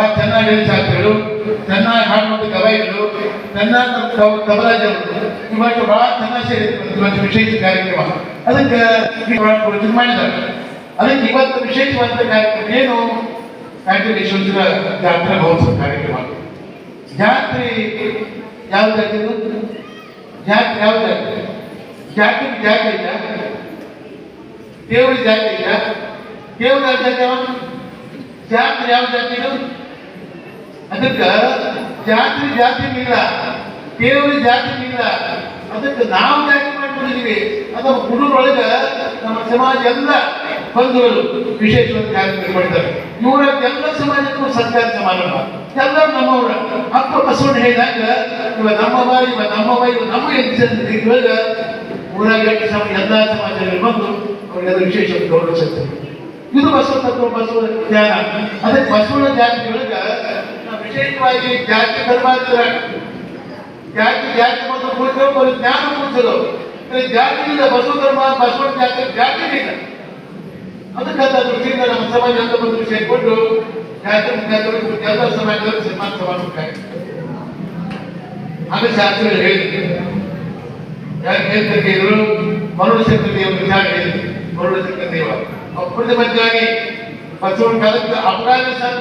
ಬಹಳ ಚೆನ್ನಾಗಿ ಶಾಸ್ತ್ರಿಗಳು ಚೆನ್ನಾಗಿ ಹಾಡುವಂತ ಗವಾಯಿಗಳು ಚೆನ್ನಾಗಿ ಕಬಲಾಜರು ಇವತ್ತು ಬಹಳ ಚೆನ್ನಾಗಿ ಸೇರಿದ್ರು ವಿಶೇಷ ಕಾರ್ಯಕ್ರಮ. ಅದಕ್ಕೆ ಮಾಡಿದ್ದಾರೆ ಅದಕ್ಕೆ ಇವತ್ತು ವಿಶೇಷವಾದ ಕಾರ್ಯಕ್ರಮ ಏನು? ಜಾತ್ರೆ ಜಾತ್ರಾ ಮಹೋತ್ಸವ ಕಾರ್ಯಕ್ರಮ. ಜಾತ್ರೆ ಯಾವ ಜಾತ್ರೆ ಜಾತಿ ಯಾವ ಜಾತಿ ಜಾತಿ ಇಲ್ಲ ದೇವರ ಜಾತಿ ಇಲ್ಲ ದೇವ್ರ ಜಾತಿ ಯಾವ ಜಾತ್ರೆ ಯಾವ ಜಾತಿ ಅದಕ್ಕೆ ಜಾತಿ ಜಾತಿ ಇಲ್ಲ ದೇವರ ಜಾತಿ ಇಲ್ಲ ಅದಕ್ಕೆ ನಾವು ಜಾತಿ ಮಾಡ್ಕೊಂಡಿದ್ದೀವಿ ಅದು ಗುರುಗಳೊಳಗೆ ನಮ್ಮ ಸಮಾಜ ಎಲ್ಲ ಬಂಧುಗಳು ವಿಶೇಷವಾಗಿ ಜಾತಿ ಮಾಡ್ತಾರೆ. ಇವರ ಎಲ್ಲ ಸಮಾಜಕ್ಕೂ ಸರ್ಕಾರ ಸಮಾರಂಭ ಎಲ್ಲರೂ ನಮ್ಮವರ. ಅಪ್ಪ ಬಸವಣ್ಣ ಹೇಳಿದಾಗ, ಇವ ನಮ್ಮವ ಇವ ನಮ್ಮವ ಇವ ನಮ್ಮ ಇವಾಗ ಊರಾಗ ಸಮ, ಎಲ್ಲ ಸಮಾಜದಲ್ಲಿ ಬಂದು ಅವರಿಗೆಲ್ಲ ವಿಶೇಷ ಗೌರವಿಸುತ್ತೆ ಇದು ಬಸವ ತತ್ವ ಬಸವ ಜ್ಞಾನ. ಅದಕ್ಕೆ ಬಸವನ ಜಾತಿಯೊಳಗೆ ವಿಶೇಷವಾಗಿ ಜಾತಿ ಧರ್ಮಾಂತರ. ಜಾತಿ ಜಾತಿ ಮತ್ತು ಕೂಡಿದ್ರು ಒಂದು ಜ್ಞಾನ ಕೂಡಿಸಲು ಜಾತಿ ಇಲ್ಲ ಬಸವ ಧರ್ಮ ಬಸವನ ಜಾತಿ ಜಾತಿ ಇಲ್ಲ ಅದಕ್ಕೆ ಅಂತ ದೃಷ್ಟಿಯಿಂದ ನಮ್ಮ ಸಮಾಜ ಅಂತ ಬಂದು ಸೇರಿಕೊಂಡು ಜಾತಿ ಮುಖಾಂತರ ಎಲ್ಲ ಸಮಾಜದಲ್ಲಿ ಸನ್ಮಾನ ಸಮಾನ ಆಗ ಶಾಸ್ತ್ರಗಳು ಹೇಳಿದ್ರು. ಯಾಕೆ ಹೇಳ್ತಾರೆ ಇವರು ಮರುಳು ಶಕ್ತಿ ದೇವ ವಿಧಾನ ಹೇಳಿದ್ರು. ಮರುಳು ಶಕ್ತಿ ದೇವ ಅಪ್ಪದ ಬದಲಾಗಿ ಬಸವನ ಕಾಲಕ್ಕೆ ಅಫ್ಘಾನಿಸ್ತಾನ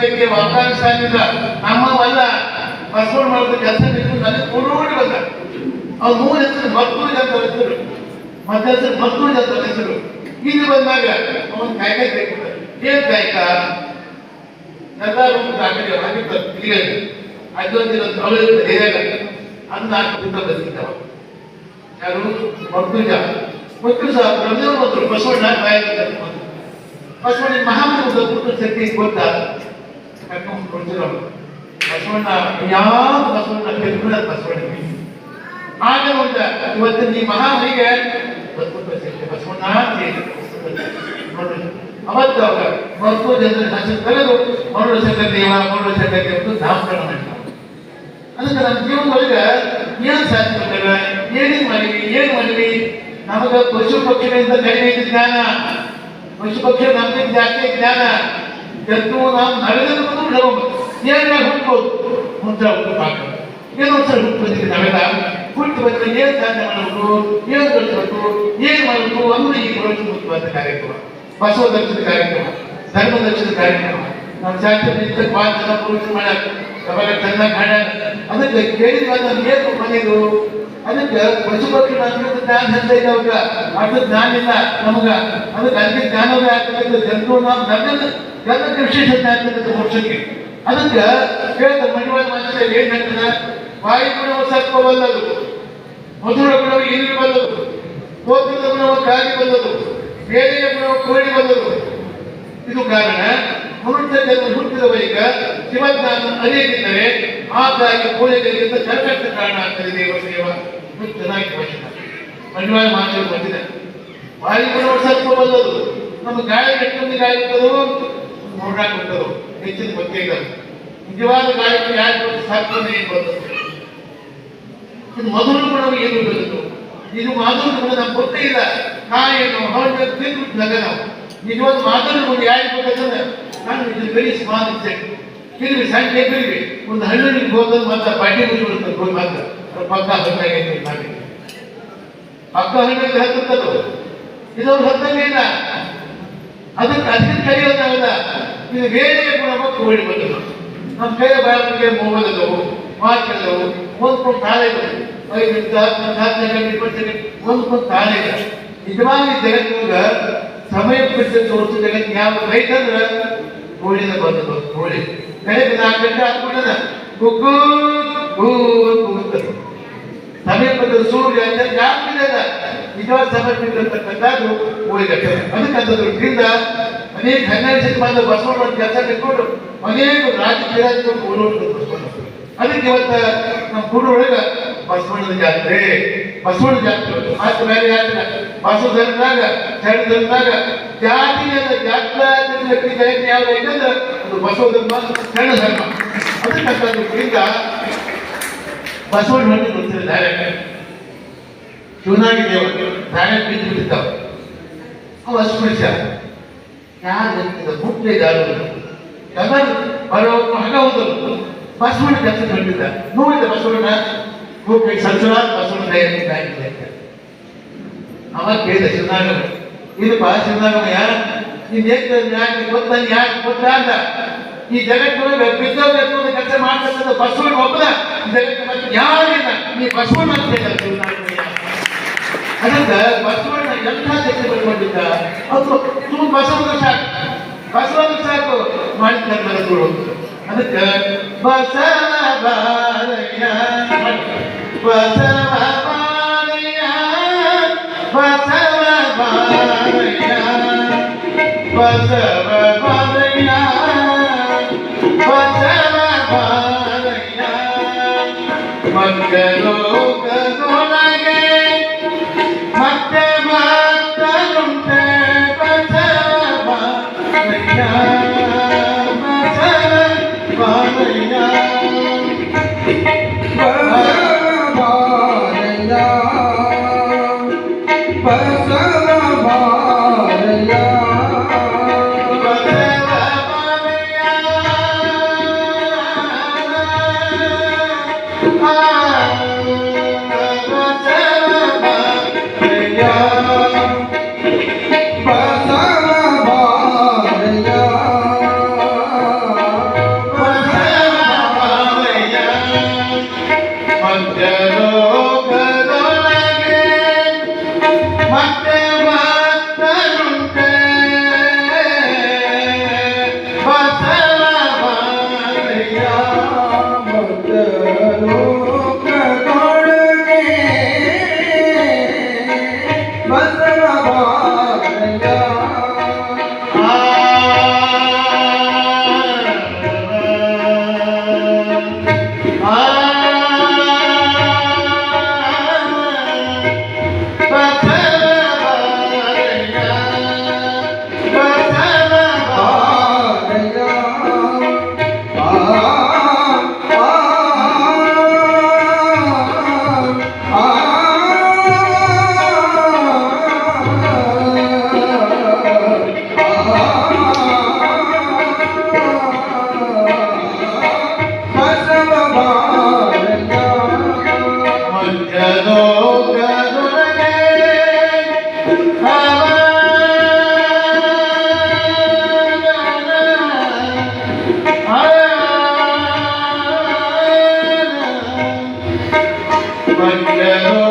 ವ್ಯಕ್ತಿ ಅಫ್ಘಾನಿಸ್ತಾನದಿಂದ ನಮ್ಮವಲ್ಲ ಬಸವನ ಮಾಡಿದ ಕೆಲಸ ನನಗೆ ಕೊಡೋಡಿ ಬಂದ. ಅವ್ನು ಮೂರು ಹೆಸರು ಮತ್ತೂರು ಅಂತ ಹೆಸರು ಮತ್ತೆ ಹೆಸರು ಮತ್ತೂರು ಅಂತ ಹೆಸರು ಇಲ್ಲಿ ಬಂದಾಗ ಅವನು ಕಾಯ್ಕ ಏನ್ ಕಾಯ್ಕ? ಎಲ್ಲರೂ ದಾಖಲೆ ಆಗಿರ್ತಾರೆ ಅದೊಂದಿನ ತೊಳೆದ ಧೈರ್ಯ ಅನ್ನ ಹಾಕಿದ್ದ ಬದುಕಿದ್ದವ. ಯಾರು? ಮಕ್ಕಳ ಮಕ್ಕಳು ಸಹ ಪ್ರತಿಯೊಬ್ಬರು ಬಸವಣ್ಣ ಬಾಯಲ್ಲಿ ಬಸವಣ್ಣ ಮಹಾಮಂತ್ರ ಪುತ್ರ ಶಕ್ತಿ ಗೊತ್ತ? ಕರ್ಕೊಂಡು ಕೊಡ್ತಿರೋ ಬಸವಣ್ಣ ಯಾವ್ದು ಬಸವಣ್ಣ ಕೆಲ್ಬಿಡ ಬಸವಣ್ಣ ಆಗ ಒಂದು ಇವತ್ತು ನೀ ಮಹಾಮನಿಗೆ ಬಸವಣ್ಣ. ನೋಡ್ರಿ, ಅವತ್ತು ಅವಾಗ ಮತ್ತು ಜನರ ಮರುಳ ಶಂಕರ ದೇವ, ಮರುಳ ದೇವ ಅಂತ ನಾಮಕರಣ ಮಾಡ್ತಾರೆ. ಅದಕ್ಕೆ ನಮ್ಮ ಜೀವನದೊಳಗೆ ಏನು ಸಾಧ್ಯ? ಏನೇನು ಮಾಡಿವಿ ಏನು ಮಾಡಿವಿ ನಮಗ ಪಶು ಪಕ್ಷಿಗಳಿಂದ ಕಡಿಮೆ ಜ್ಞಾನ. ಪಶು ನಮ್ಮ ಜಾಸ್ತಿ ಜ್ಞಾನ ಎದ್ದು ನಾವು ನಡೆದ ಏನೇ ಹುಟ್ಬೋದು ಮುಂದೆ ಹುಟ್ಟುಪಾಕ ಏನೋ ಏನೊಂದ್ಸಲ ಹುಟ್ಟು ಬಂದಿದೆ ನಾವೆಲ್ಲ ಹುಟ್ಟು ಬಂದರೆ ಏನು ಸಾಧನೆ ಮಾಡಬೇಕು ಏನು ಗಳಿಸಬೇಕು ಏನು ಮಾಡಬೇಕು ಅಂದ್ರೆ ಈ ಪ್ರವಚನ ಮುಖ್ಯವಾದ ಕಾರ್ಯಕ್ರಮ. ಬಸವ ದರ್ಶನ ಕಾರ್ಯಕ್ರಮ ಧರ್ಮ ದರ್ಶನ ಕಾರ್ಯಕ್ರಮ ನಮ್ಮ ಶಾಸ್ತ್ರ ಭಾಳ ಜನ ಪುರುಷರು ಮಾಡ್ಯಾರ ಅವಾಗ ಚೆನ್ನಾಗಿ ಮಾಡ್ಯಾರ ಅದಕ್ಕೆ ಕೇಳಿದ್ರೆ ನಮ್ಗೆ ಏನು ಮನೆದು ಅದಕ್ಕೆ ಪಶುಪತಿ ನಮ್ಗೆ ಜ್ಞಾನ ಇದೆ ಅವಾಗ ಅಷ್ಟು ಜ್ಞಾನ ಇಲ್ಲ ನಮಗ. ಅದಕ್ಕೆ ಅಲ್ಲಿ ಜ್ಞಾನವೇ ಆಗ್ತದೆ ಜನರು ನಾವು ನನ್ನ ಕೃಷಿ ಸತ್ಯ ಆಗ್ತದೆ ಮೋಕ್ಷಕ್ಕೆ. ಅದಕ್ಕೆ ಕೇಳ್ತಾರೆ ಮಣಿವಾದ ಮನುಷ್ಯ ಏನ್ ಹೇಳ್ತದೆ ವಾಯು ಗುಣವು ಸರ್ಪ ಮಧುರ ಗುಣವು ಇಲ್ಲಿ ಬಲ್ಲದು ಕೋಪದ ಗುಣವು ಗಾಳಿ ಬಲ್ಲದು ಬೇರೆಯ ಗುಣವು ಕೋಳಿ ಬಲ್ಲದು ಇದು ಕಾರಣ. ಜನ್ಮ ಹುಟ್ಟಿದ ಬಳಿಕ ಶಿವಜ್ಞಾನ ಅರಿಯದಿದ್ದರೆ ಹಾಗಾಗಿ ಕೋಳಿಗಳಿಗಿಂತ ಸಂಕಷ್ಟ ಕಾರಣ ಆಗ್ತದೆ ದೇವದೇವ ಸೇವ ಚೆನ್ನಾಗಿ ಮಣಿವಾಯ ಮಾತುಗಳು ಬಂದಿದೆ. ಕೂಡ ಸ್ವಲ್ಪ ಬಲ್ಲದು ನಮ್ಮ ಗಾಯ ಎಷ್ಟೊಂದು ಗಾಯ ಇರ್ತದೋ ಇರ್ತದೋ ಹೆಚ್ಚಿನ ಬಗ್ಗೆ ಇಲ್ಲ ನಿಜವಾದ ಗಾಯಕ್ಕೆ ಯಾರು ಏನು ಬಂದದ್ದು ಇದು ಮಧುರ ಗುಣ ಏನು ಬಂದದ್ದು ಇದು ಮಾಧುರ ಗುಣ ನಮ್ಗೆ ಗೊತ್ತೇ ಇಲ್ಲ. ಕಾಯನ್ನು ಹೊರಗೆ ತಿಂದು ನಗ ನಿಜವಾದ ಮಾಧುರ ಗುಣ ಯಾರಿಗೆ ಗೊತ್ತಂದ್ರೆ ನಾನು ಇದು ವೆರಿ ಸ್ಮಾಲ್ ಇನ್ಸೆಕ್ಟ್ ತಿರುಗಿ ಸಣ್ಣ ತಿರುಗಿ ಒಂದು ಹಳ್ಳಿಗೆ ಹೋದ್ರೆ ಮತ್ತೆ ಬಾಟಿ ಮುಗಿಬಿಡುತ್ತೆ ಹೋಗಿ ಮಾತ್ರ. ಪಕ್ಕ ಹಣ್ಣಾಗೈತೆ ಮಾಡಿ ಪಕ್ಕ ಹಣ್ಣಿಗೆ ಹತ್ತುತ್ತದು. ಇದೊಂದು ಹತ್ತಂಗೆ ಇಲ್ಲ. ಅದಕ್ಕೆ ಅದಕ್ಕೆ ಕರೆಯೋದಾಗಲ್ಲ ಇದು ಬೇರೆ ಗುಣಮಟ್ಟ ಹೋಗಿ ಬಂದದ್ದು. ನಮ್ಮ ಕೈಯ ಬಾಳಿಗೆ ಮೊಬೈಲ್ ಅದಾವು ವಾಚ್ ಅದಾವು ಒಂದ್ಕೊಂಡು ತಾಳೆ ಐದು ನಿಮಿಷ, ಹತ್ತು ನಿಮಿಷ, ಹತ್ತು ಸೆಕೆಂಡ್ ಇಪ್ಪತ್ತು ಸೆಕೆಂಡ್ ತಾಳೆ ನಿಜವಾಗಿ ಜಗತ್ತಿನಾಗ ಸಮಯ ಬಿಟ್ಟು ತೋರಿಸೋ ಜಗತ್ತಿನ ಯಾವ ರೈಟ್ ಅಂದ್ರೆ ಕೋಳಿನ ಬಂದು ಕೋಳಿ. ಕಳೆದ ನಾಲ್ಕು ಗಂಟೆ ಹಾಕೊಂಡ ಕುಗ್ಗು ಸಮೀಪದ ಸೂರ್ಯ ಅಂತ ಜಾಸ್ತಿ ನಿಜವಾದ ಸಮರ್ಪಿಸಿರ್ತಕ್ಕಂಥದ್ದು ಕೋಳಿ ಅದಕ್ಕೆ ಅಂತ ದೃಷ್ಟಿಯಿಂದ ಅನೇಕ ಹನ್ನೆರಡು ಶತಮಾನದ ಬಸವಣ್ಣ ಕೆಲಸ ಬಿಟ್ಕೊಂಡು ಅನೇಕ ರಾಜಕೀಯ ಅದಕ್ಕೆ ಇವತ್ತ ನಮ್ಮ ಕುರುಡೊಳಗ ಬಸವಣ್ಣನ ಜಾತ್ರೆ ಬಸವಣ್ಣ ಜಾತ್ರೆ ಮತ್ತೆ ಬೇರೆ ಜಾತ್ರೆ ಬಸವ ಧರ್ಮದಾಗ ಶರಣ ಧರ್ಮದಾಗ ಜಾತಿಯನ್ನ ಜಾತ್ರಾ ವ್ಯಕ್ತಿ ಜಯಂತಿ ಯಾವ್ದು ಐತಂದ್ರೆ ಅದು ಬಸವ ಧರ್ಮ ಶರಣ ಧರ್ಮ. ಅದಕ್ಕೆ ಅಂತ ದೃಷ್ಟಿಯಿಂದ ಬಸವಣ್ಣ ಗೊತ್ತಿಲ್ಲ ಡೈರೆಕ್ಟ್ ಶಿವನಾಗಿ ದೇವ ಡೈರೆಕ್ಟ್ ಬಿದ್ದು ಬಿಡ್ತಾವ ಅವ ಅಸ್ಪೃಶ್ಯ ಯಾರು ಯಾರು? ಎಲ್ಲ ಬರೋದು ಹಂಗ ಹೋದ್ರು ಬಸವಣ್ಣ ಕೆಲಸ ಕಂಡಿದ್ದ ನೋಡಿದ ಬಸವಣ್ಣ? ಹೋಗಿ ಸಂಸದ ಬಸವಣ್ಣ ದಯ ಅವಾಗ ಕೇಳಿದ ಶಿವನಾಗಮ ಇದು ಬಾ ಶಿವನಾಗಮ ಯಾರ ನೀನ್ ಯಾಕೆ ಗೊತ್ತ ಯಾಕೆ ಗೊತ್ತ ಅಂತ ಈ ಜಗತ್ತಿನೊಳಗೆ ಬಿದ್ದೋಗ್ಬೇಕು ಕೆಲಸ ಮಾಡ್ತಕ್ಕಂಥ ಬಸವಣ್ಣ ಒಬ್ಬದ ಈ ಜಗತ್ತಿನ ಯಾರಿಲ್ಲ ನೀ ಬಸವಣ್ಣ ಅಂತ ಹೇಳ್ತಾರೆ ಶಿವನಾಗಮಯ್ಯ ಅದಕ್ಕೆ ಬಸವಣ್ಣ ಎಂಥ ಕೆಲಸ ಬರ್ಕೊಂಡಿದ್ದ ಅದು ತುಂಬ ಬಸವಣ್ಣ ಸಾಕು ಬಸವಣ್ಣ ಸಾಕು ಮಾಡಿದ್ದಾರೆ ಮನಗಳು ಅದಕ್ಕೆ ಬಸವ ಬಾರಯ್ಯ ಬಸವ ಮತ್ತೆ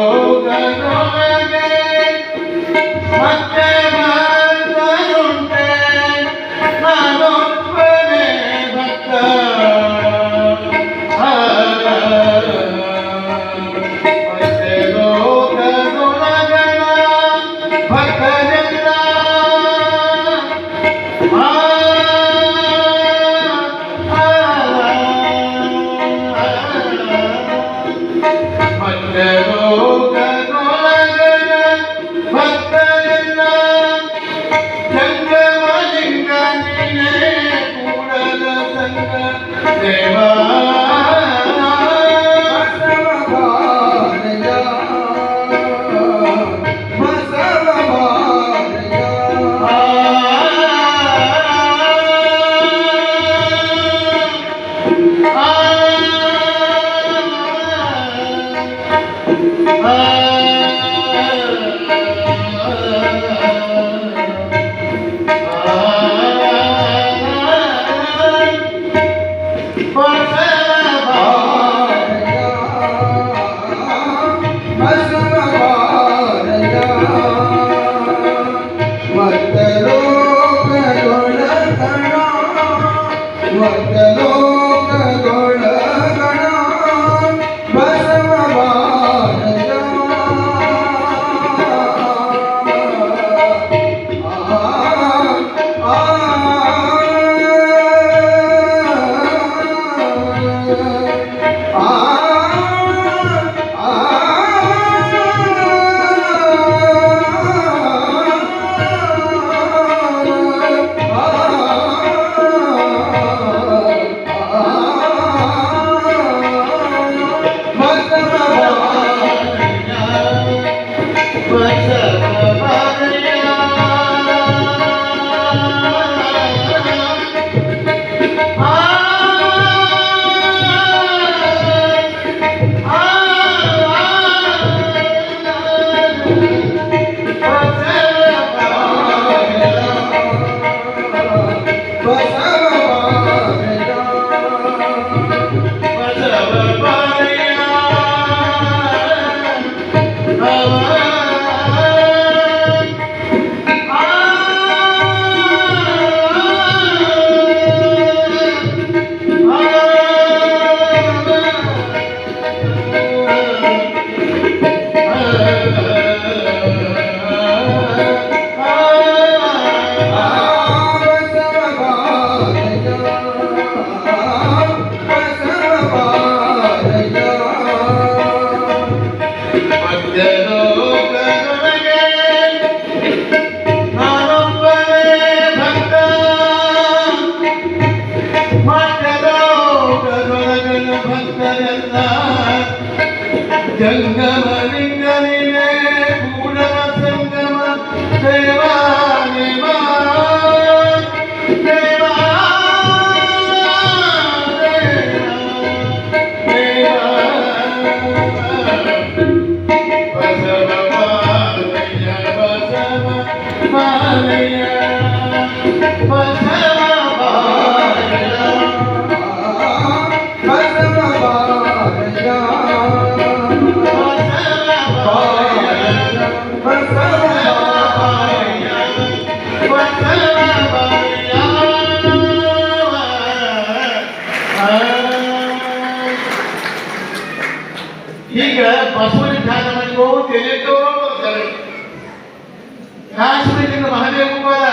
ಕಾಶ್ಮೀರದಿಂದ ಮಹಾದೇವ ಕುಮಾರ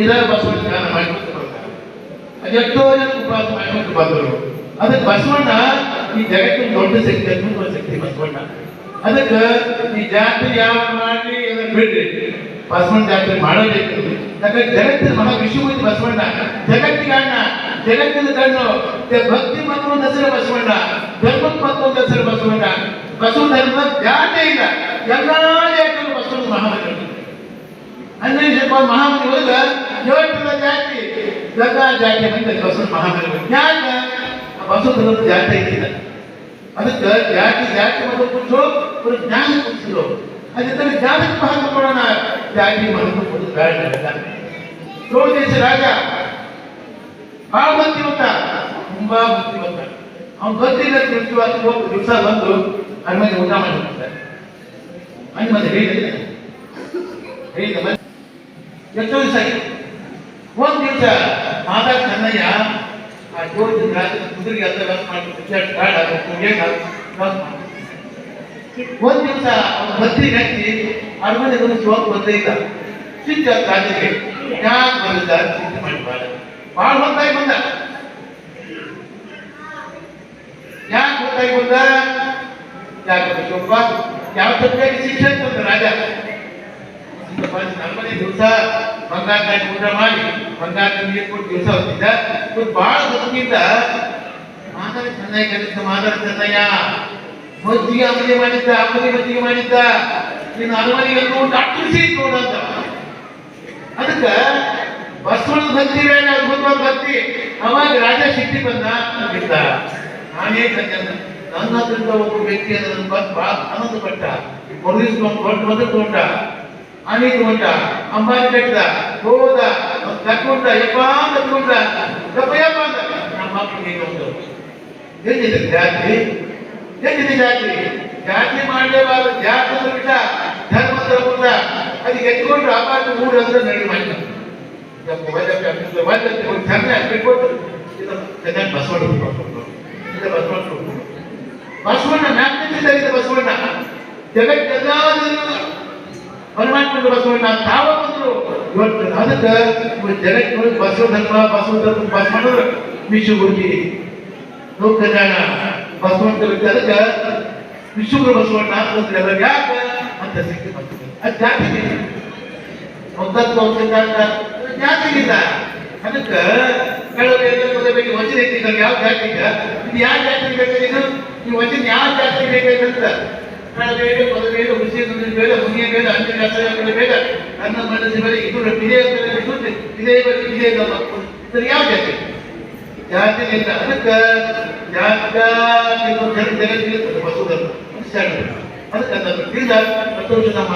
ಇದರ ಬಸವನ ಧ್ಯಾನ ಬರ್ತಾರೆ ಅದೆಷ್ಟೋ ಜನ ಉಪವಾಸ ಮಾಡ್ಕೊಂಡು ಬಂದರು. ಅದಕ್ಕೆ ಬಸವಣ್ಣ ಈ ಜಗತ್ತಿನ ದೊಡ್ಡ ಶಕ್ತಿ ಅನ್ನೋ ಶಕ್ತಿ ಬಸವಣ್ಣ. ಅದಕ್ಕೆ ಈ ಜಾತ್ರೆ ಯಾವ ಮಾಡಿ ಅದನ್ನ ಬಿಡ್ರಿ. ಬಸವಣ್ಣ ಜಾತ್ರೆ ಮಾಡಬೇಕು. ಯಾಕಂದ್ರೆ ಜಗತ್ತಿನ ಮಹಾ ವಿಶ್ವಮೂರ್ತಿ ಬಸವಣ್ಣ. ಜಗತ್ತಿಗೆ ಅಣ್ಣ, ಜಗತ್ತಿನ ಕಣ್ಣು ಭಕ್ತಿ ಮತ್ತೊಂದು ಹೆಸರು ಬಸವಣ್ಣ. ಧರ್ಮಕ್ಕೆ ಮತ್ತೊಂದು ಹೆಸರು ಬಸವಣ್ಣ. ಬಸವ ಧರ್ಮದ ಜಾತಿ ಇಲ್ಲ. ಎಲ್ಲಾ ಜಾತಿಗಳು ಬಸವಣ್ಣ ಹನ್ನೆರಡು ಜಪ ಮಹಾಮಂತ್ರ ಒಳಗ ಯೋಟದ ಜಾತಿ ಎಲ್ಲ ಜಾತಿ ಅಂತ ಬಸವ ಮಹಾಮಂತ್ರ ಯಾಕ? ಬಸವ ಧರ್ಮದ ಜಾತಿ ಐತಿಲ್ಲ. ಅದಕ್ಕೆ ಜಾತಿ ಜಾತಿ ಮತ್ತು ಕುರಿತು ಒಂದು ಜ್ಞಾನ ಕುರಿಸಿದ್ರು ಅದಕ್ಕೆ ಜ್ಞಾನಕ್ಕೆ ಮಹತ್ವ ಕೊಡೋಣ ಜಾತಿ ಮಹತ್ವ ಕೊಡೋದು ಬೇಡ ಚೋಳ ದೇಶ ರಾಜ. ಭಾಳ ಬುದ್ಧಿವಂತ. ತುಂಬಾ ಬುದ್ಧಿವಂತ. ಅವ್ನು ಗೊತ್ತಿಲ್ಲ ತಿಳಿಸುವ ದಿವಸ ಬಂದು ಹನುಮಂತ ಊಟ ಮಾಡಿ ಹನುಮಂತ ಹೇಳಿದ್ರೆ ಎಷ್ಟೋ ದಿವಸ ಆಯ್ತು ಒಂದ್ ದಿವಸ ಮಾತಾ ಚೆನ್ನಯ್ಯ ಆ ಜೋಡಿ ಕುದುರೆಗೆ ಅಂತ ವ್ಯವಸ್ಥೆ ವ್ಯವಸ್ಥೆ ಮಾಡ್ಬಿಟ್ಟು. ಒಂದ್ ದಿವಸ ಅವ್ನು ಬತ್ತಿ ಹಾಕಿ ಅರಮನೆ ಒಂದು ಶಿವಕ್ಕೆ ಬಂದೇ ಇಲ್ಲ ಸಿಕ್ಕ ರಾಜರಿಗೆ ಯಾಕೆ ಬಂದಿದ್ದ ಚಿಂತೆ ಮಾಡಿ ಬಾಳ ಭಾಳ ಹೊತ್ತಾಗಿ ಬಂದ ಯಾಕೆ ಹೊತ್ತಾಗಿ ಬಂದ ಯಾಕೆ ಶಿವಪ್ಪ ಯಾವ ತಪ್ಪಿಗೆ ಶಿಕ್ಷೆ ಅಂತ ರಾಜ ನಮ್ಮನೆ ದಿವಸ ಬಂಗಾರ ಊಟ ಮಾಡಿ ಬಂಗಾರ ನೀರು ಕೊಟ್ಟು ದಿವಸ ಹೊತ್ತಿದ್ದ. ಇವತ್ತು ಬಹಳ ಬದುಕಿದ್ದ ಮಾತಾಡಿ ಚೆನ್ನಾಗಿ ಕಲಿತ ಮಾತಾಡ ಚೆನ್ನಯ್ಯ ಮಜ್ಜಿಗೆ ಅಮ್ಮನೆ ಮಾಡಿದ್ದ ಅಮ್ಮನೆ ಮಜ್ಜಿಗೆ ಮಾಡಿದ್ದ. ನೀನು ಅರಮನೆಗೆ ನೋಡು ಅಟ್ಟಿಸಿ ನೋಡಂತ. ಅದಕ್ಕ ಬಸವಣ್ಣ ಭಕ್ತಿ ಬೇಡ, ಅದ್ಭುತವಾದ ಅವಾಗ ರಾಜ ಸಿಟ್ಟಿ ಬಂದ ಇದ್ದ ನಾನೇ ಕಂಡ ನನ್ನ ಹತ್ರಿಂದ ಒಬ್ಬ ವ್ಯಕ್ತಿ ಅದನ್ನು ಬಂದು ಬಹಳ ಆನಂದ ಪಟ್ಟ ಮುರಿಸ್ಕೊಂಡು ದೊಡ್ಡ ಮಗ ತಗೊಂಡ. ಆನೆ ತಗೊಂಡ ಅಂಬಾರಿ ಕಟ್ಟಿದ ಹೋದ ಕಟ್ಕೊಂಡ ಯಪ್ಪ ಕಟ್ಕೊಂಡ ಯಪ್ಪ ಯಪ್ಪ ಅಂದ ನಮ್ಮ ಮಕ್ಕಳಿಗೆ ಒಂದು ಎಲ್ಲಿದೆ ಜಾತಿ ಎಲ್ಲಿದೆ ಜಾತಿ ಜಾತಿ ಮಾಡಲೇಬಾರದು ಜಾತಿ ಬಿಟ್ಟ ಧರ್ಮ ಧರ್ಮದ ಅದು ಎತ್ಕೊಂಡು ಅಪಾರ್ಟ್ ಮೂರು ಅಂದ್ರೆ ನಡಿ ಮಾಡಿದ ಬಸವಣ್ಣ ಬಸವಣ್ಣ ಬಸವಣ್ಣ ನಾಲ್ಕನೇ ಬಸವಣ್ಣ. ಜಗತ್ತೆಲ್ಲಾದರೂ ಪರಮಾತ್ಮನ ಬಸವಣ್ಣ ತಾವ ಇವತ್ತು ಅದಕ್ಕೆ ಜನಕ್ಕೆ ಬಸವ ಧರ್ಮ ಬಸವ ಧರ್ಮ ಬಸವಣ್ಣ ಲೋಕ ಕಲ್ಯಾಣ ಬಸವಂತ ಅದಕ್ಕೆ ವಿಶ್ವಗುರು ಬಸವಣ್ಣ ಎಲ್ಲ ಯಾಕೆ ಅಂತ ಸಿಕ್ಕಿ ಬರ್ತದೆ ಅದು ಜಾತಿಗೆ ಒಂದತ್ತು ಒಂದಲ್ಲ ಜಾತಿಗಿಲ್ಲ ಅದಕ್ಕೆ ಎಲ್ಲ ಮೊದಲಿಗೆ ವಚನ ಯಾವ ಜಾತಿ ಈಗ ಇದು ಯಾವ ಜಾತಿ ಬೇಕಾದ್ರೆ ಇದು ಈ ವಚನ ಯಾವ ಜಾತಿ ಬೇಕಾದಂತ ಕಳಬೇಡ ಮೊದಲೇಡ ಹುಸಿ ಬೇಡ ಮುನಿಯ ಬೇಡ ಅಂತ್ಯ ಶಾಸ್ತ್ರಗಳ ಬೇಡ. ನನ್ನ ಮನಸ್ಸು ಬೇಡ ಇದು ಇದೇ ಇದು ಇದೇ ಬರೀ ಇದೇ ನಮ್ಮ ಇದ್ರ ಯಾವ ಜಾತಿ? ಜಾತಿ ಇಲ್ಲ. ಅದಕ್ಕೆ ಜಾತಿ ಜಗತ್ತಿಗೆ ಬಸವಧರ್ಮ ಅದಕ್ಕೆ ಅದನ್ನು ತಿಳಿದ ಹತ್ತು ವರ್ಷ ನಮ್ಮ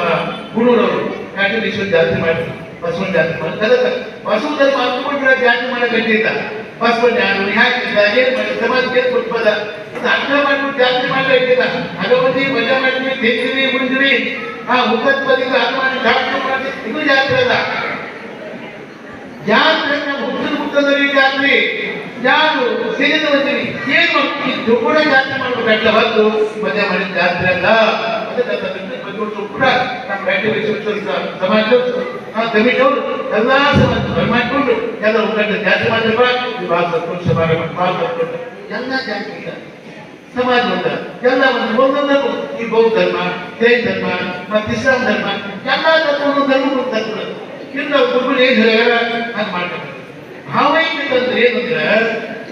ಗುರುರವರು ಕಾಂಟ್ರಿಬ್ಯೂಷನ್ ಜಾಸ್ತಿ ಮಾಡಿ ಬಸವನ ಜಾತಿ ಮಾಡಿ ಅದಕ್ಕೆ ಬಸವ ಧರ್ಮ ಅಂದ್ಕೊಂಡ್ರೆ ಜಾತಿ ಮಾಡೋ ಬಸವಣ್ಣ ಯಾರು ಯಾಕಿಲ್ಲ ಏನ್ ಮಾಡಿ ಸಮಾಜಕ್ಕೆ ಕೊಟ್ಬದ ಇದು ಅರ್ಥ ಮಾಡ್ಬಿಟ್ಟು ಜಾತಿ ಮಾಡೋ ಇದ್ದಿಲ್ಲ ಭಗವತಿ ಮಜಾ ಮಾಡಿದ್ವಿ ತಿಂದ್ವಿ ಉಳಿದ್ವಿ ಆ ಮುಖದ ಬದಿಗೆ ಮಾಡಿ ಜಾತ್ರೆ ಮಾಡಿ ಇದು ಜಾತ್ರೆ ಅಲ್ಲ. ಜಾತ್ರೆ ಹುಟ್ಟಿದ ಮುಖದಲ್ಲಿ ಜಾತ್ರೆ. ಯಾರು ಸೇರಿದ ಬಂದಿರಿ ಏನು ಇದು ಕೂಡ ಜಾತ್ರೆ ಮಾಡ್ಬೇಕಲ್ಲ ಬಂದು ಮಜಾ ಮಾಡಿದ ಜಾತ್ರೆ ಅಲ್ಲ. ಅದಕ್ಕೆ ಅದನ್ನ ಪ್ರತಿ ವರ್ಷ ಕೂಡ ನಮ್ಮ ಬ್ಯಾಟಿ ಸಮಾಜ ಕಮಿಟಿಯವರು ಎಲ್ಲಾ ಸಮಾಜ ಮಾಡ್ಕೊಂಡು ಎಲ್ಲ ಜಾತ್ರೆ ಮಾಡಿದ್ರಪ್ಪ ವಿವಾಹ ಸಂತೋಷ ಭಾಳ ಸಂತೋಷ ಎಲ್ಲ ಜಾತಿ ಸಮಾಜ ಒಂದ ಎಲ್ಲ ಧರ್ಮ ಜೈನ ಧರ್ಮ ಇಸ್ಲಾಂ ಧರ್ಮ ಎಲ್ಲ ಧರ್ಮ ಏನ್ ಹೇಳ್ಯಾರ ಹಂಗ್ ಮಾಡ್ಬೇಕು ಭಾವೈಕ್ಯತೆ ಅಂದ್ರೆ ಏನಂದ್ರೆ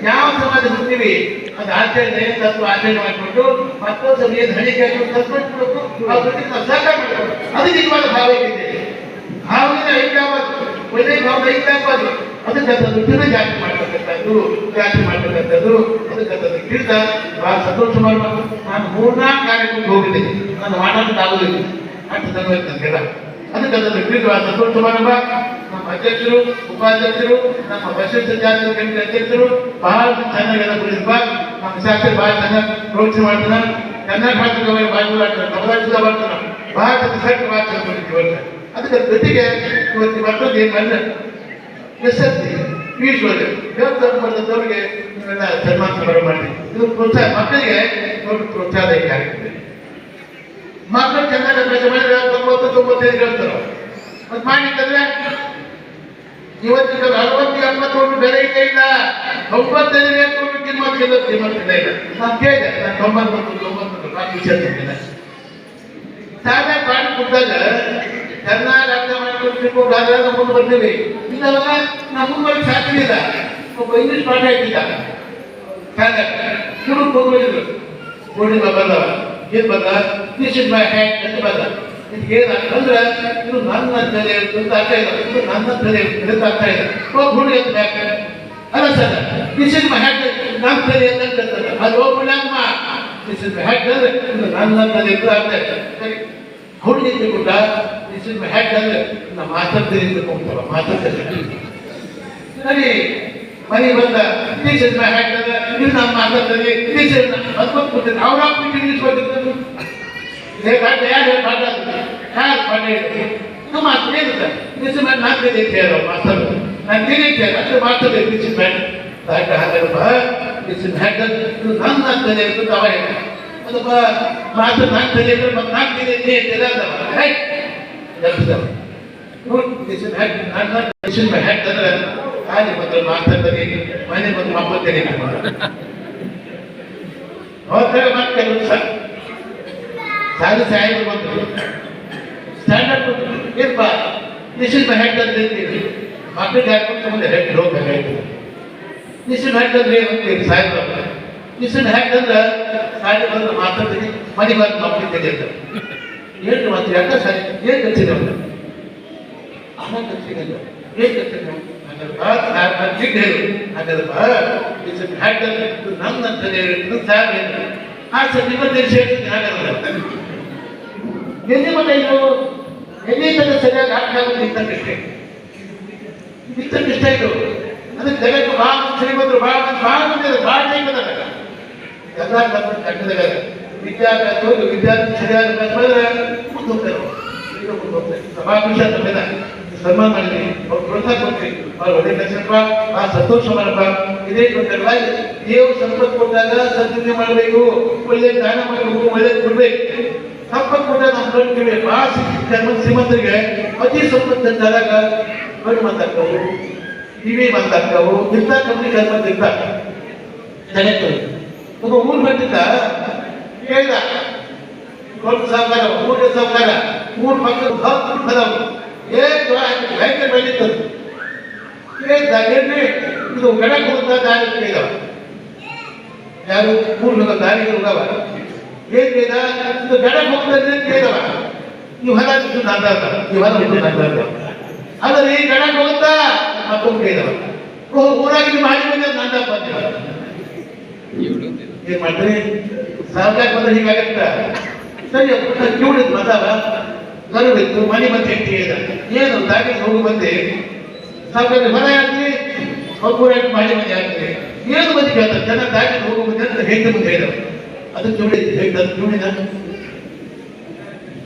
ಯಾವ ಸಮಾಜ ಬಿಡ್ತೀವಿ ಅದು ಆಚರಣೆ, ತತ್ವ ಆಚರಣೆ ಮಾಡಿಕೊಂಡು ಮತ್ತೊಂದು ಸಲ ಏನು ಹಣಿಕೆ ತತ್ವಬೇಕು ಆ ದುಡ್ಡಿಗೆ ನಾವು ಸಹಕಾರ ಮಾಡಬೇಕು ಅದು ನಿಜವಾದ ಭಾವೈಕ್ಯತೆ ಭಾವನೆ ಐಕ್ಯವಾದ, ಒಳ್ಳೆ ಭಾವನೆ ಐಕ್ಯವಾದ. ಅದಕ್ಕೆ ಅದು ದುಡ್ಡನ್ನ ಜಾಸ್ತಿ ಮಾಡ್ತಕ್ಕಂಥದ್ದು ಜಾಸ್ತಿ ಮಾಡ್ತಕ್ಕಂಥದ್ದು ಅದಕ್ಕೆ ಅದನ್ನು ತಿಳಿದ ಬಹಳ ಸಂತೋಷ ಮಾಡಬೇಕು ನಾನು ಮೂರ್ನಾಲ್ಕು ಕಾರ್ಯಕ್ರಮಕ್ಕೆ ಹೋಗಿದ್ದೆ ನಾನು ಮಾಡೋದಕ್ಕಾಗೋದಿಲ್ಲ ಅಷ್ಟು ಸಂಗತಿ ಅದಕ್ಕೆ ಅದನ್ನು ಸಂತೋಷ ಮಾಡುವ ನಮ್ಮ ಅಧ್ಯಕ್ಷರು, ಉಪಾಧ್ಯಕ್ಷರು, ನಮ್ಮ ವಶಿಷ್ಠ ಜಾತಿ ಕಮಿಟಿ ಅಧ್ಯಕ್ಷರು, ಬಹಳ ಚೆನ್ನಾಗೆಲ್ಲ ಕುಡಿದ್ವ ನಮ್ಮ ಶಾಸಕರು ಬಹಳ ಚೆನ್ನಾಗಿ ಪ್ರೋತ್ಸಾಹ ಮಾಡ್ತಾನೆ ಕನ್ನಡ ಭಾಷೆಗೆ ಬಾಜು ಮಾಡ್ತಾರೆ ಕಮಲಾಜಿದ ಮಾಡ್ತಾನೆ ಬಹಳ ಸೆಟ್ ಭಾಳ ಚೆನ್ನಾಗಿ ಅದಕ್ಕೆ ಜೊತೆಗೆ ಇವತ್ತು ಬರ್ತದೆ ಏನು ಬಂದ್ರೆ ಪ್ರಶಸ್ತಿ ಈಶ್ವರ್ಯ ದೇವಸ್ಥಾನ ಮಾಡಿದವರಿಗೆ ನೀವೆಲ್ಲ ಸನ್ಮಾನ ಸಮಾರಂಭ ಮಾಡಿ ಇದು ಪ್ರೋತ್ಸಾಹ. ಮಕ್ಕಳಿಗೆ ದೊಡ್ಡ ಪ್ರೋತ್ಸಾಹ ಕಾರ್ಯಕ್ರಮ ಮಕ್ಕಳು ಅಭ್ಯಾಸ ಮಾಡಿದ್ರೆ ತೊಂಬತ್ತು, ತೊಂಬತ್ತೈದು ಹೇಳ್ತಾರೆ? ಮತ್ತೆ ಮಾಡಿದ್ರೆ ಇವತ್ತಿನ ಅರವತ್ತು ಎಪ್ಪತ್ತೊಂದು ಬೆಲೆ ಇಲ್ಲ. ಇಲ್ಲ ತೊಂಬತ್ತೈದು ರೇಟ್ ಕಿಮ್ಮತ್ ಇಲ್ಲ ಕಿಮ್ಮತ್ ಇಲ್ಲ ನಾನು ನಾನು ತೊಂಬತ್ತೊಂದು ತೊಂಬತ್ತೊಂದು ನಾನು ತಂದಿದ್ದೆ ಸಾಧಾರಣ ಪಾಠ ಕೊಟ್ಟಾಗ ಕರ್ನಾಟಕ ಅರ್ಥ ಮಾಡ್ಕೊಳ್ಬೇಕು ಗಾದಾಗ ಮುಂದೆ ಬರ್ತೀವಿ. ಇದೆಲ್ಲ ನಮ್ಮ ಮುಂದೆ ಶಾಸ್ತ್ರ ಇಲ್ಲ. ಒಬ್ಬ ಇಂಗ್ಲಿಷ್ ಪಾಠ ಇಟ್ಟಿದ್ದ ಸಾಧಾರಣ ಹುಡುಗ ಹೋಗಿದ್ರು ನೋಡಿಲ್ಲ ಬಂದವ ಏನ್ ಬಂದ? ದಿಸ್ ಇಸ್ ಮೈ ಹ್ಯಾಂಡ್ ಅಂತ ಬಂದ? ಏನ ಅಂದ್ರೆ ಇದು ನನ್ನ ತಲೆ ಅಂತ ಅರ್ಥ ಇಲ್ಲ. ಇದು ನನ್ನ ತಲೆ ಅಂತ ಅರ್ಥ ಇಲ್ಲ. ಒಬ್ಬ ಹುಡುಗ ಅಂತ ಯಾಕೆ ಅಲ್ಲ sir this is my hand ನನ್ನ ತಲೆ ಅಂತ ಹೇಳ್ತಾರೆ ಅದು ಒಬ್ಬ ನಮ್ಮ ದಿಸ್ ಇಸ್ ಮೈ ಹ್ಯಾಂಡ್ ಅಂದ್ರೆ ಇದು ನನ್ನ ತಲೆ ಅಂತ ಅರ್ಥ ಇಲ್ಲ. ಸರಿ. ಹುಡುಗಿ ಕೂಡ ದಿಸ್ ಇಸ್ ಮೈ ಹ್ಯಾಂಡ್ ಅಂದ್ರೆ ನಾ ಮಾತಾಡ್ತೀನಿ ಅಂತ ಹೋಗ್ತಾವ ಮಾತಾಡ್ತಾರೆ ಸರಿ. ಮನೆ ಬಂದ ಟೀಚರ್ ಹಾಕಿದಾಗ ಇದು ನಮ್ಮ ಮಾತಾಡ್ತಾರೆ ಟೀಚರ್ ಅದ್ಭುತ ಕೊಡ್ತಾರೆ ಅವ್ರ ಹಾಕ್ಬಿಟ್ಟು ಇಂಗ್ಲೀಷ್ ಬರ್ತಿದ್ರು ಯಾರು ಯಾರು ಮಾತಾಡ್ತಾರೆ ಯಾರು ಮಾತಾಡಿದ್ರು ನಮ್ಮ ಮಾತು ಏನಿದೆ? ಟೀಚರ್ ಮೇಲೆ ನಾನು ತಿಳಿಯುತ್ತೇವೆ ಮಾತಾಡೋದು ನಾನು ತಿಳಿಯುತ್ತೇನೆ ಅಷ್ಟು ಮಾತಾಡೋದು ಟೀಚರ್ ಮೇಲೆ ದಾಟ ಹಾಕಲ್ಪ ಟೀಚರ್ ಹ್ಯಾಂಡಲ್ ಇದು ನನ್ನ ಅಂತಲೇ ಇರ್ತದೆ ಅವ ಹೇಳ ಅದಪ್ಪ ಮಾತು ನಾನು ತಿಳಿಯಿದ್ರೆ ಮತ್ತೆ ನಾನು ತಿಳಿಯುತ್ತೆ ಅಂತಿಲ್ಲ ಅಂದವ ರೈಟ್ ಎಲ್ಸದವ ಟೀಚರ್ ಹ್ಯಾಂಡ್ ನಾನು ಟೀಚರ್ ಹ್ಯಾಂಡ್ ಅಂದ್ರೆ ಬಂದು ಮಾತಾಡ್ತಾರೆ ಮನೆ ಬಂದು ಮಕ್ಕಳೇ ಹೋದ್ರೆ ಮತ್ತೆ ಸರ್ ಸಾಧು ಸಾಹೇಬರು ಬಂದರು. ಸ್ಟ್ಯಾಂಡರ್ಡ್ ಇರ್ಪ ನಿಶ್ಚಿತ ಹೆಡ್ ಅಂತ ಹೇಳ್ತೀವಿ ಮಕ್ಕಳಿಗೆ ಹಾಕೊಂಡು ಮುಂದೆ ಹೆಡ್ ಹೋಗ್ಬೇಕಾಯ್ತು ನಿಶ್ಚಿತ ಹೆಡ್ ಅಂದ್ರೆ ಅಂತೀವಿ ಸಾಹೇಬ್ರು ನಿಶ್ಚಿತ ಹೆಡ್ ಅಂದ್ರೆ ಸಾಹೇಬ್ ಬಂದು ಮಾತಾಡ್ತೀನಿ ಮನೆ ಬಂದು ಮಕ್ಕಳಿಗೆ ಅಂತ. ಏನು ಮಾತು? ಯಾಕೆ ಸರಿ ಏನು ಕಲ್ಸಿದೆ ಅವ್ರು? ಅಮ್ಮ ಕಲ್ಸಿದೆ ಏನು ಕಲ್ಸಿದೆ ಹಾಗಾದ್ರೆ ಹೇಳು ಹಾಗಾದ್ರೆ ಹಾಗಾದ್ರೆ ನನ್ನ ಅಂತಲೇ ಹೇಳಿದ್ದು ಸಾರ್ ಏನು ಆ ಸರ್ ನಿಮ್ಮ ಹಾಗಾದ್ರೆ ಎಲ್ಲಿ ಮಟ್ಟ ಇದು ಎಲ್ಲಿ ತನಕ ಸರಿಯಾಗಿ ಹಾಕಾಗೋದು ಇದ್ದಕ್ಕಿಷ್ಟೇ ಇದ್ದಕ್ಕಿಷ್ಟ ಇದು ಅದಕ್ಕೆ ಜಗತ್ತು ಭಾಳ ಶ್ರೀಮಂತರು ಭಾಳ ಭಾಳ ಮಂದಿ ಭಾಳ ಟೈಮ್ ಅದಾಗ ಎಲ್ಲ ಕಟ್ಟದಾಗ ವಿದ್ಯಾಭ್ಯಾಸ ವಿದ್ಯಾರ್ಥಿ ಸರಿಯಾದ ಮೇಲೆ ಹೋಗ್ತಾರೆ ಮುಂದೆ ಹೋಗ್ತಾರೆ ಸನ್ಮಾನ ಮಾಡಿದ್ರಿ ಅವ್ರು ಪ್ರೋತ್ಸಾಹ ಕೊಟ್ರಿ. ಅವ್ರು ಒಳ್ಳೆ ಕೆಲಸಪ್ಪ ಆ ಸಂತೋಷ ಮಾಡಪ್ಪ. ಇದೇ ಕೊಟ್ಟಲ್ಲ ದೇವ್ರು ಸಂಪತ್ತು ಕೊಟ್ಟಾಗ ಸದ್ವಿನಿಯೋಗ ಮಾಡಬೇಕು, ಒಳ್ಳೆ ದಾನ ಮಾಡಬೇಕು, ಒಳ್ಳೆ ಕೊಡ್ಬೇಕು. ಸಂಪತ್ತು ಕೊಟ್ಟಾಗ ನಾವು ಕೇಳ್ತೀವಿ ಭಾಳ ಶ್ರೀಮಂತ ಶ್ರೀಮಂತರಿಗೆ ಅತಿ ಸಂಪತ್ತು ಅಂತಾದಾಗ ಕಣ್ಣು ಮಾತಾಡ್ತಾವು ಟಿವಿ ಮಾತಾಡ್ತಾವು ಇಂಥ ಕಂಪ್ನಿ ಕಲ್ಪಂತ ಇರ್ತಾರ ಒಬ್ಬ ಊರು ಬಂದಿದ್ದ ಹೇಳಿದ ದೊಡ್ಡ ಸಾವುಕಾರ ಊರಿನ ಸಾವುಕಾರ ಊರ್ ಪಕ್ಕದ ಏನ್ ಭಯಂಕರ ಬೆಳೀತದ್ದು. ಹೇಳಿದ ಏನ್ರಿ ಇದು ಗಡಕ್ ಹೋಗ್ತಾ ದಾರಿ ಕೇಳಿದವ ಯಾರು? ಊರ್ ಹೋಗೋ ದಾರಿ ಹೋಗವ ಏನ್ ಕೇಳಿದ ಇದು ಗಡಕ್ ಹೋಗ್ತದೆ ಕೇಳಿದವ ನೀವು ಹೊಲ ಬಿಟ್ಟು ನಂದ ಆದರೆ ಈ ಗಡಕ್ ಹೋಗುತ್ತಾ ಮತ್ತೊಂದು ಓ ಊರಾಗಿ ಮಾಡಿ ಬಂದ ನಂದಪ್ಪ ಅಂತೀವ ಏನ್ ಮಾಡ್ರಿ ಸಾವುಕಾರ ಬಂದ್ರೆ ಹೀಗಾಗತ್ತ? ಸರಿ ಕಿವಿಡಿದ್ ಬಂದಾಗ ಗರುವಿತ್ತು ಮನೆ ಮತ್ತೆ ಹೇಳಿದ ಏನು ದಾರಿ ಹೋಗಿ ಬಂದೆ. ಸಾವುಕಾರ ಹೊರ ಹಾಕಿ ಒಬ್ಬರಾಗಿ ಮಾಡಿ ಮನೆ ಹಾಕ್ತೀರಿ ಏನು ಬಂದು ಕೇಳ್ತಾರೆ, ಜನ ದಾರಿ ಹೋಗು ಬಂದೆ ಅಂತ ಹೆಂಗೆ ಮುಂದೆ ಹೇಳಿದ ಅದು ಹೇಗೆ ಅದು ಕಿವಿಡಿದ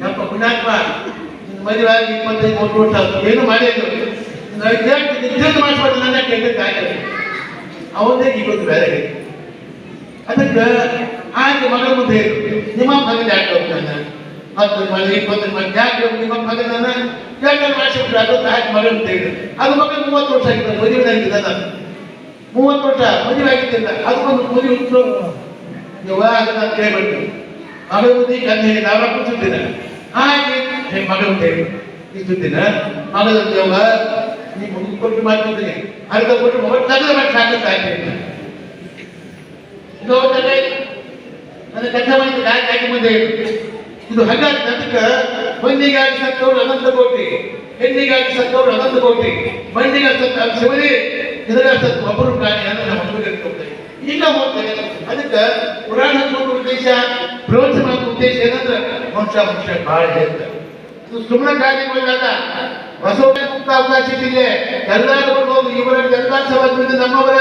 ನಮ್ಮ ಪುಣ್ಯಾತ್ಮ ಮದುವೆ ಆಗಿ ಇಪ್ಪತ್ತೈದು ಮೂರು ವರ್ಷ. ಏನು ಮಾಡಿದ್ರು? ನಿಜ ಮಾಡಿಸ್ಬಾರ್ದು ನನ್ನ ಕೇಳಿದ ಅವನೇ ಇವತ್ತು ಬೇರೆ ಅದಕ್ಕೆ ಆಕೆ ಮಗಳ ಮುಂದೆ ನಿಮ್ಮ ಮಗನ ಯಾಕೆ ಹೋಗ್ತಾನೆ? ಹತ್ತು ಮಂದಿ ಇಪ್ಪತ್ತು ಮಂದಿ ಯಾಕೆ ನಿಮ್ಮ ಮಗನ ಯಾಕೆ ಮಾಡಿಸ್ಬಿಟ್ರೆ ಅದೊಂದು ಹಾಕಿ ಮಗಳ ಅಂತ ಹೇಳಿ ಅದು ಮಗ ಮೂವತ್ತು ವರ್ಷ ಆಗಿದೆ ಮದುವೆ ಆಗಿದೆ ನಾನು ಮೂವತ್ತು ವರ್ಷ ಮದುವೆ ಆಗಿದ್ದಿಲ್ಲ ಅದಕ್ಕೊಂದು ಮದುವೆ ಉಂಟು. ಯಾವಾಗ ನಾನು ಕೇಳ್ಬಿಟ್ಟು ಮಗಳ ಮುಂದೆ ಕಣ್ಣು ನಾವ ಕೂತಿದ್ದಿನ ಹಾಗೆ ಹೇ, ಮಗ ಅಂತ ಹೇಳಿ ಇದ್ದಿನ ಮಗದ ಯೋಗ ನೀವು ಕೊಟ್ಟು ಮಾಡ್ಕೊತೀನಿ ಅರ್ಧ ಕೊಟ್ಟು ಮೊಬೈಲ್ ತಗದ ಮಾಡಿ ಸಾಕಂತ ಆಯ್ತು ಜವಾಬ್ದಾರಿ ನನ್ನ ಕೆಲಸ ಮಾಡಿದ ಗಾಯ ಗಾಡಿ ಮುಂದೆ. ಇದು ಹಾಗಾಗಿ ಅದಕ್ಕೆ ಮಂದಿಗಾಗಿ ಸತ್ತವರು ಅನಂತ ಕೋಟಿ, ಹೆಣ್ಣಿಗಾಗಿ ಸತ್ತವರು ಅನಂತ ಕೋಟಿ ಮಂದಿಗೆ ಸತ್ತ ಶಿವನೇ, ಇದರ ಸತ್ತು ಒಬ್ಬರು ಪ್ರಾಣಿ ಅಂತ ನಮ್ಮ ಮಕ್ಕಳಿಗೆ ಈಗ ಹೋಗ್ತೇವೆ ಅದಕ್ಕೆ ಪುರಾಣ ಕೊಡುವ ಉದ್ದೇಶ, ಪ್ರವಚನ ಉದ್ದೇಶ ಏನಂದ್ರೆ ಮನುಷ್ಯ ಮನುಷ್ಯ ಬಹಳ ಹೇಳ್ತಾರೆ ಇದು ಸುಮ್ಮನೆ ಕಾರ್ಯಗಳಲ್ಲ ಬಸವ ಮುಕ್ತ ಅವಕಾಶ ಇದೆ ಕರ್ನಾಟಕ ಬರ್ಬೋದು. ಇವರ ಕರ್ನಾಟಕ ಸಭೆ ನಮ್ಮವರ.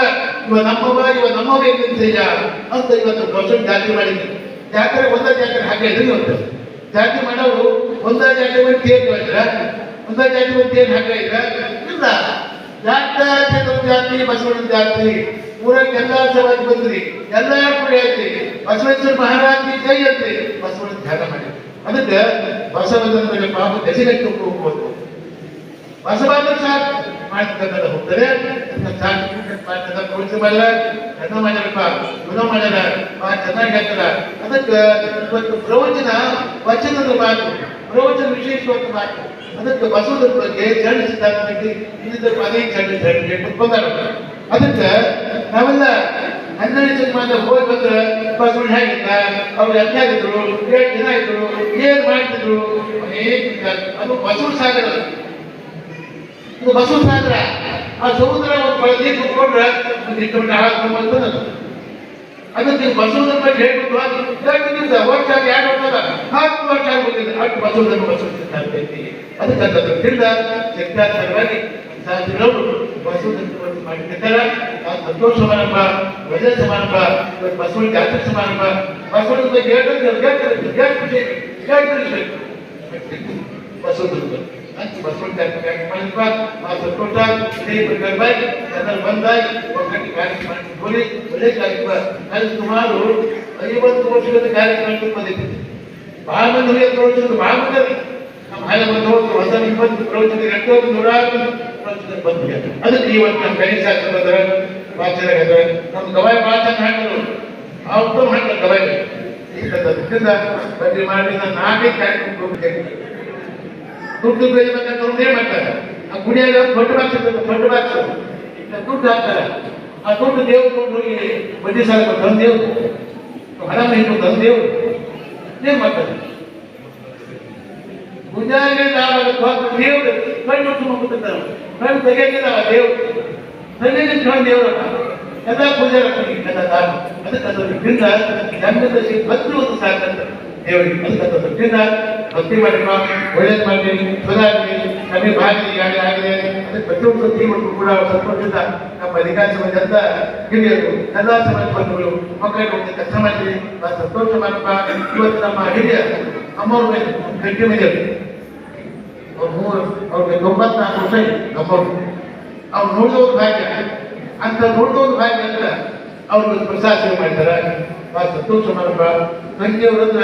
ಇವ ನಮ್ಮವರ ಇವ ನಮ್ಮವರ ಅಂತ ಇವತ್ತು ಬಸವ ಜಾತಿ ಮಾಡಿದ್ರು. ಜಾತ್ರೆ ಒಂದೇ ಜಾತ್ರೆ ಹಾಗೆ ಇದ್ರಿ ಇವತ್ತು ಜಾತ್ರೆ ಮಾಡೋರು ಒಂದೇ ಜಾತಿ ಮಂದಿ ತೇರ್ ಹೇಳಿದ್ರ ಒಂದೇ ಜಾತಿ ಬಂದು ತೇರ್ ಹಾಕ ಇಲ್ಲ. ಜಾತ್ರೆ ಜಾತಿ ಬಸವಣ್ಣ ಜಾತಿ ಊರಾಗ ಎಲ್ಲಾ ಸಮಾಜ ಬಂದ್ರಿ, ಎಲ್ಲ ಕೂಡ ಐತ್ರಿ ಬಸವೇಶ್ವರ ಮಹಾರಾಜ್ ಜೈ ಐತ್ರಿ ಬಸವಣ್ಣ ಧ್ಯಾನ ಮಾಡಿ. ಅದಕ್ಕೆ ಬಸವಣ್ಣನ ಪಾಪ ದಶಗಟ್ಟು ಹೋಗ್ಬೋದು. ಬಸವಾದ ಸಾಕು ಮಾಡ್ತಕ್ಕಂಥ ಹೋಗ್ತಾರೆ. ಮಾಡ್ತಕ್ಕಂಥ ಪೂಜೆ ಮಾಡಲ್ಲ ಕಣ್ಣ ಮಾಡ್ಯಾರಪ್ಪ ಗುಣ ಮಾಡ್ಯಾರ ಬಹಳ ಚೆನ್ನಾಗಿ ಹೇಳ್ತಾರ ಅದಕ್ಕೆ ಇವತ್ತು ಪ್ರವಚನ ವಚನದ ಮಾತು ಪ್ರವಚನ ವಿಶೇಷವಾದ ಮಾತು ಅದಕ್ಕೆ ಬಸವದ ಬಗ್ಗೆ ಜಂಡ ಸಿದ್ಧಾಂತ ಬಗ್ಗೆ ಇನ್ನಿತರ ಅನೇಕ ಜಂಡ ಜನ ಬಂದಾರ ಅದಕ್ಕೆ ನಾವೆಲ್ಲ ಹನ್ನೆರಡು ಜನ್ಮದ ಹೋಗಿ ಬಂದ್ರೆ ಬಸವಣ್ಣ ಹೇಗಿದ್ದ ಅವ್ರು ಎಲ್ಲಾಗಿದ್ರು ಏಳು ದಿನ ಇದ್ರು ಏನ್ ಮಾಡ್ತಿದ್ರು? ಅನೇಕ ಅದು ಬಸವ ಸಾಗರ ಇದು ಬಸವ ಸಾಗರ ಆ ಸಮುದ್ರ ಒಂದು ಬಳ ಕುತ್ಕೊಂಡ್ರೆ ಒಂದು ಇಟ್ಟು ಬಂದದ್ದು ಅದಕ್ಕೆ ನೀವು ಬಸವನ ಬಗ್ಗೆ ಹೇಳ್ಬಿಟ್ಟು ವರ್ಷ ಆಗಿ ಎರಡು ವರ್ಷ ಹತ್ತು ವರ್ಷ ಆಗ್ಬಿಟ್ಟಿದೆ ಅಷ್ಟು ಬಸವನ ಬಸವ ಸಿದ್ಧಾಂತ ಅದಕ್ಕೆ ಅಂತ ತಿಳಿದ ಬಸವನ ಬಗ್ಗೆ ಮಾಡಿರ್ತಾರೆ ಆ ಸಂತೋಷ ಸಮಾರಂಭ ವಜನ ಸಮಾರಂಭ ಬಸವನ ಜಾತ್ರೆ ಸಮಾರಂಭ ಬಸವನ ಬಗ್ಗೆ. ಬಸವನ ಬಸವನ ಜಾತ್ರೆ ಯಾಕೆ ಮಾಡಿದ್ವ ಆ ಸಂತೋಷ ಇದೇ ಪ್ರಕಾರವಾಗಿ ಜನರು ಬಂದಾಗಿ ಒಗ್ಗಟ್ಟು ಕಾರ್ಯಕ್ರಮ ಮಾಡಿ ಒಳ್ಳೆ ಸುಮಾರು ಐವತ್ತು ವರ್ಷದ ಕಾರ್ಯಕ್ರಮ ಬಂದಿದೆ ಬಹಳ ಮಂದಿ ಹುಡುಗಿಯರು ಪ್ರವಚನ ಬಹಳ ಮಂದಿ ನಮ್ಮ ಹಳೆ ಹೊಸ ಇಪ್ಪತ್ತು ಪ್ರವಚನ ಗಂಟೆ ನೂರಾರು ಪ್ರವಚನ ಬಂದಿದೆ ಅದಕ್ಕೆ ಇವತ್ತು ನಮ್ಮ ಗಣೇಶ ಶಾಸ್ತ್ರದ ವಾಚನ ನಮ್ಮ ಗವಾಯಿ ಭಾಳ ಚೆಂದ ಹಾಕಿದ್ರು ಅವ್ರು ಹಾಕಿದ್ರು ಗವಾಯಿ ಇದರಿಂದ ಬಡ್ಡಿ ಮಾಡಿ ನಾನು ಕಾರ್ಯಕ್ರಮ ದುಡ್ಡು ಬೆಳಿಬೇಕಂತ ಅವ್ರನ್ನೇ ಮಾಡ್ತಾರೆ ಆ ಗುಡಿಯಾಗ ದೊಡ್ಡ ಬಾಕ್ಸ್ ಇರ್ತದೆ ದೊಡ್ಡ ಬಾಕ್ಸ್ ದುಡ್ಡು ಹಾಕ್ತಾರೆ ಆ ದುಡ್ಡು ದೇವ್ರು ದುಡ್ಡು ಹೋಗಿ ಬಡ್ಡಿ ಸಾಲ ತಂದು ದೇವ್ರು ಹಣ ಇಟ್ಟು ತಂದು ದೇವ್ರು ಏನ್ ಮಾಡ್ತಾರೆ ಗುಂಜಾಗೆ ದೇವ್ರು ಕಣ್ಣು ತುಂಬಿಟ್ಟಿರ್ತಾರೆ ಕಣ್ಣು ತೆಗೆಯಲಿಲ್ಲ ದೇವ್ರು ತೆಗೆಯಲಿಲ್ಲ ಕಣ್ಣು ದೇವ್ರು ಎಲ್ಲ ಪೂಜೆ ಎಲ್ಲ ದಾನ ಅದಕ್ಕೆ ಅದು ಭಿನ್ನ ಜನ್ಮದ ಭಕ್ತಿ ಒಂದು ಸಾಕಂತ ದೇವರಿಗೆ ಅದಕ್ಕೆ ಅದು ಭಿನ್ನ ಭಕ್ತಿ ಮಾಡಿಪ್ಪ ಒಳ್ಳೇದು ಮಾಡಿ ಸುಧಾರಣೆ ಕಮ್ಮಿ ಭಾಷೆ ಗಾಡಿ ಆಗಿದೆ ಅದಕ್ಕೆ ಪ್ರತಿಯೊಂದು ಜೀವನಕ್ಕೂ ಕೂಡ ಸಂತೋಷದಿಂದ ನಮ್ಮ ಅಧಿಕಾರಿ ಸಮಾಜದ ಹಿರಿಯರು, ಎಲ್ಲ ಸಮಾಜ ಬಂಧುಗಳು ಮಕ್ಕಳಿಗೆ ಕೆಲಸ ಮಾಡಿದ್ವಿ ಬಹಳ ಸಂತೋಷ ಮಾಡಪ್ಪ ಇವತ್ತು ನಮ್ಮ ಹಿರಿಯ ಅಮ್ಮವ್ರ ಮೇಲೆ ಗಟ್ಟಿ ಮೇಲೆ ಅವ್ರ ಮೂರು ಅವ್ರಿಗೆ ತೊಂಬತ್ನಾಲ್ಕು ವರ್ಷ ಇದೆ ನಮ್ಮವ್ರು ಅವ್ರು ನೋಡಿದವ್ರು ಭಾಗ್ಯ, ಅಂತ ನೋಡಿದವ್ರು ಭಾಗ್ಯ ಅಂತ ಅವ್ರಿಗೆ ಪ್ರಸಾದ ಮಾಡ್ತಾರೆ. ಬಹಳ ಸಂತೋಷ ಮಾಡಪ್ಪ ತಂಗಿಯವ್ರ ಹತ್ರ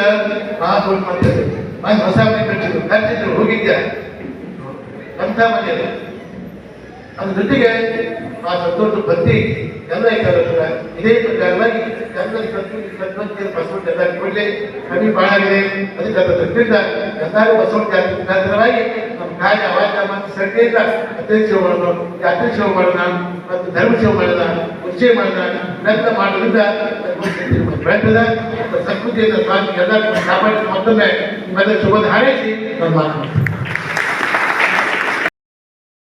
ಬಹಳ ದೊಡ್ಡ ಮನೆ ಹೊಸ ಮನೆ ಕಟ್ಟಿದ್ರು ಕಟ್ಟಿದ್ರು ಹೋಗಿದ್ದೆ ಅಂತ ಮನೆ ಅದು? ಅದ್ರ ಜೊತೆಗೆ ಆ ಸಂತೋಷ ಬತ್ತಿ ಎಲ್ಲ ಇದ್ದಾರೆ ಇದೇ ಪ್ರಕಾರವಾಗಿ ಎಲ್ಲ ಸದ್ವಂತಿಯ ಬಸವಣ್ಣ ಎಲ್ಲ ಕೂಡಲೇ ಕಮ್ಮಿ ಬಾಳಾಗಿದೆ. ಅದಕ್ಕೆ ಅದರ ದೃಷ್ಟಿಯಿಂದ ಎಲ್ಲರೂ ಬಸವಣ್ಣ ಜಾತಿ ಮುಖಾಂತರವಾಗಿ ನಮ್ಮ ಕಾರ್ಯ ಅವಾಜ ಮತ್ತು ಶ್ರದ್ಧೆಯಿಂದ ಅತ್ಯ ಸೇವೆ ಮಾಡೋಣ ಜಾತ್ರೆ ಸೇವೆ ಮಾಡೋಣ ಮತ್ತು ಧರ್ಮ ಸೇವೆ ಮಾಡೋಣ ಉಚ್ಚೆ ಮಾಡೋಣ ಇವೆಲ್ಲ ಮಾಡೋದ್ರಿಂದ ಬೆಳೆತದ ಮತ್ತು ಸಂಸ್ಕೃತಿಯಿಂದ ಸ್ವಾಮಿ ಎಲ್ಲ ಕಾಪಾಡಿ ಮತ್ತೊಮ್ಮೆ ನಿಮ್ಮೆಲ್ಲ ಶುಭ ಹಾರೈಸಿ ನಮ್ಮ ಮಾತು